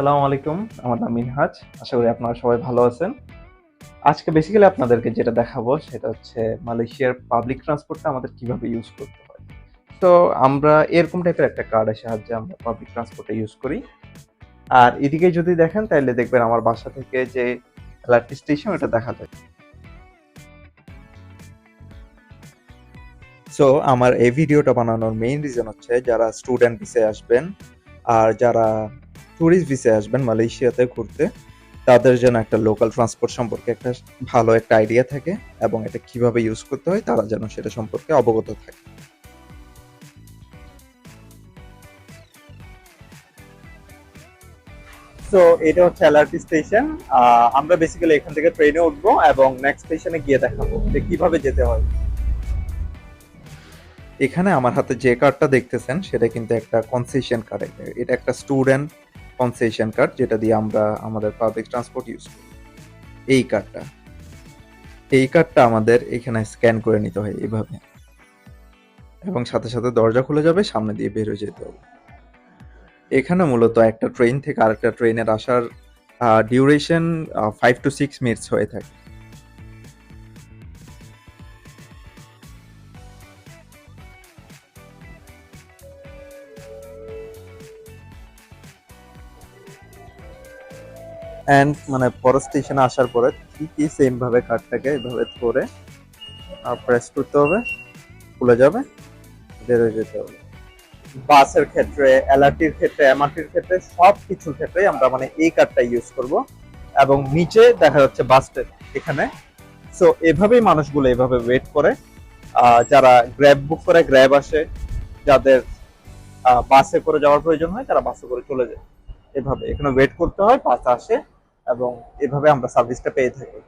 আসসালামু আলাইকুম, আমার নাম মিনহাজ, আশা করি আপনারা সবাই ভালো আছেন। আজকে বেসিক্যালি আপনাদেরকে যেটা দেখাবো সেটা হচ্ছে মালয়েশিয়ার পাবলিক ট্রান্সপোর্টটা আমাদের কীভাবে ইউজ করতে হয়। তো আমরা এরকম টাইপের একটা কার্ডের সাহায্যে আমরা পাবলিক ট্রান্সপোর্টে ইউজ করি। আর এদিকে যদি দেখেন তাহলে দেখবেন আমার বাসা থেকে যে এলআরটি স্টেশন এটা দেখা যায়। সো আমার এই ভিডিওটা বানানোর মেইন রিজন হচ্ছে যারা স্টুডেন্ট ভিসে আসবেন আর যারা ট্যুরিস্ট ভিসে আসবেন মালয়েশিয়াতে ঘুরতে তাদের যেন একটা লোকাল ট্রান্সপোর্ট সম্পর্কে একটা ভালো একটা আইডিয়া থাকে এবং এটা কীভাবে ইউজ করতে হয় তারা যেন সেটা সম্পর্কে অবগত থাকে। সো এটা হচ্ছে এলআরটি স্টেশন আমরা বেসিক্যালি এখান থেকে ট্রেনে উঠবো এবং নেক্সট স্টেশনে গিয়ে দেখাবো যে কীভাবে যেতে হয়। এখানে আমার হাতে যে কার্ডটা দেখতেছেন সেটা কিন্তু একটা কনসেশন কার্ড এটা একটা স্টুডেন্ট কনসেশন কার্ড যেটা দিয়ে আমরা আমাদের পাবলিক ট্রান্সপোর্ট ইউজ করি। এই কার্ডটা এই কার্ডটা আমাদের এখানে স্ক্যান করে নিতে হয় এইভাবে। এবং সাথে সাথে দরজা খুলে যাবে, সামনে দিয়ে বের হয়ে যেতে হবে। এখানে মূলত একটা ট্রেন থেকে আরেকটা ট্রেনের আসার duration five to six minutes হয়ে থাকে। অ্যান্ড মানে পরের স্টেশনে আসার পরে ঠিকই সেম ভাবে কার্ডটাকে এভাবে ধরে প্রেস করতে হবে, খুলে যাবে বের হয়ে যেতে হবে। বাসের ক্ষেত্রে এলআরটির ক্ষেত্রে এমআরটির ক্ষেত্রে সব কিছুর ক্ষেত্রে আমরা মানে এই কার্ডটা ইউজ করব। এবং নিচে দেখা যাচ্ছে বাস এখানে। সো এভাবেই মানুষগুলো এভাবে ওয়েট করে। যারা গ্র্যাব বুক করে গ্র্যাব আসে, যাদের বাসে করে যাওয়ার প্রয়োজন হয়, তারা বাসে করে চলে যায়। এভাবে এখানে ওয়েট করতে হয় বাস আসে। এবং এভাবে আমরা সার্ভিসটা পেয়ে থাকি।